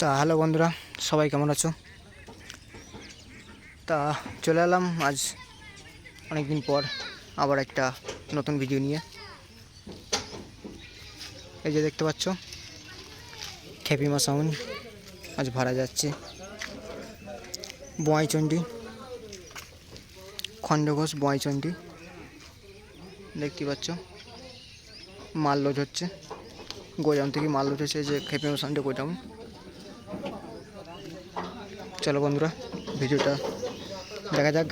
তা হ্যালো বন্ধুরা, সবাই কেমন আছো? তা চলে এলাম আজ অনেক দিন পর আবার একটা নতুন ভিডিও নিয়ে। এই যে দেখতে পাচ্ছ খেপিমা সাউন্ড আজ ভাড়া যাচ্ছে। বোয়াইচন্ডী, খণ্ডঘোষ বোয়াইচন্ডী, দেখতে পাচ্ছ, মাল লোড হচ্ছে। গোজাম থেকে মাল লোড হচ্ছে যে খেপিমা সাউন্ডে গোজাম। চলো বন্ধুরা, ভিডিওটা দেখা যাক।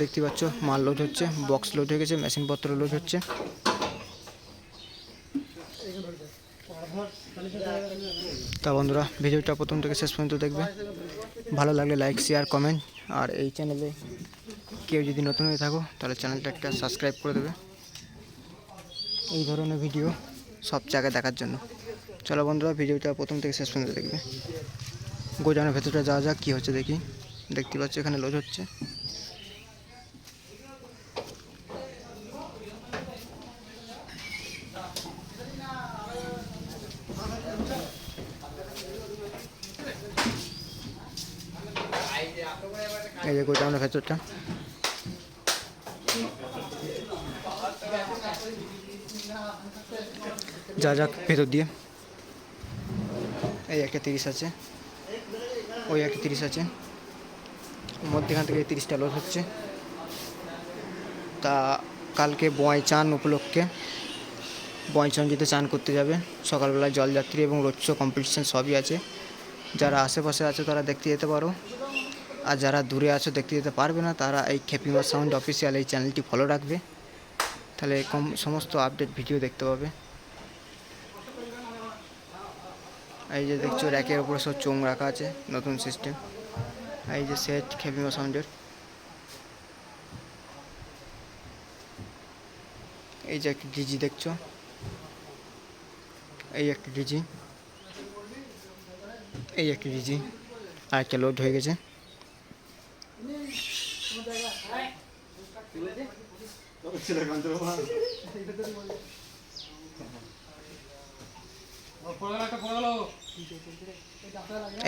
দেখতে পাচ্ছ, মাল লোড হচ্ছে বক্স লোড হয়ে গেছে মেশিনপত্র লোড হচ্ছে। তা বন্ধুরা, ভিডিওটা প্রথম থেকে শেষ পর্যন্ত দেখবে। ভালো লাগলে লাইক শেয়ার কমেন্ট আর এই চ্যানেলে কেউ যদি নতুন হয়ে থাকো, তাহলে চ্যানেলটা একটা সাবস্ক্রাইব করে দেবে। এই ধরনের ভিডিও সব জায়গায় দেখার জন্য। চলো বন্ধুরা, ভিডিওটা প্রথম থেকে শেষ পর্যন্ত দেখবে। গোজানোর ভেতরটা যাওয়া যাক, কী হচ্ছে দেখি। দেখতে পাচ্ছ, এখানে লোজ হচ্ছে। এই যে গোডাউনের ভেতরটা। যা যাক, ভেতর দিয়ে। এই একটা তিরিশ আছে। ওই একটা তিরিশ আছে। মধ্যেখান থেকে তিরিশটা লোড হচ্ছে। তা কালকে বয় চান উপলক্ষে। বয়চঞ্জিতে চান যেতে চান করতে যাবে। সকালবেলা জলযাত্রী এবং শো কম্পিটিশন সবই আছে। যারা আশেপাশে আছে তারা দেখতে যেতে পারো। আর যারা দূরে আছো, দেখতে যেতে পারবে না, তারা এই খেপিমা সাউন্ড অফিসিয়াল এই চ্যানেলটি ফলো রাখবে। তাহলে কম, সমস্ত আপডেট ভিডিও দেখতে পাবে। এই যে দেখছ, র্যাকের উপরে সব চোং রাখা আছে, নতুন সিস্টেম এই যে সেট খেপিমা সাউন্ডের এই যে একটা ডিজি দেখছ। এই একটা ডিজি এই একটা ডিজি আর একটা লোড হয়ে গেছে।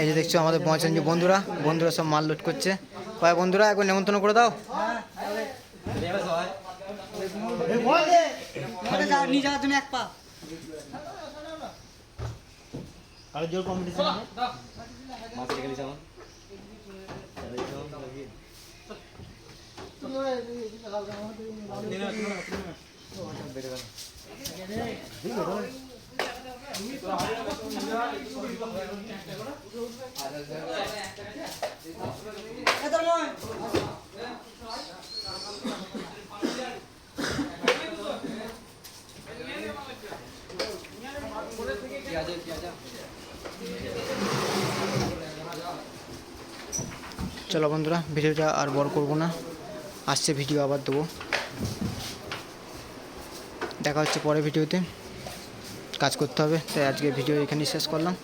এই যে দেখছ আমাদের পৌঁছান বন্ধুরা বন্ধুরা সব মাল লোড করছে। কয় বন্ধুরা একবার নেমন্তন্ন করে দাও। জোর কম্পিটিশন। চলো বন্ধুরা ভিডিওটা আর বড় করব না। আসছে ভিডিও আবার দেবো। দেখা হচ্ছে পরে ভিডিওতে। কাজ করতে হবে, তাই আজকে ভিডিও এখানেই শেষ করলাম।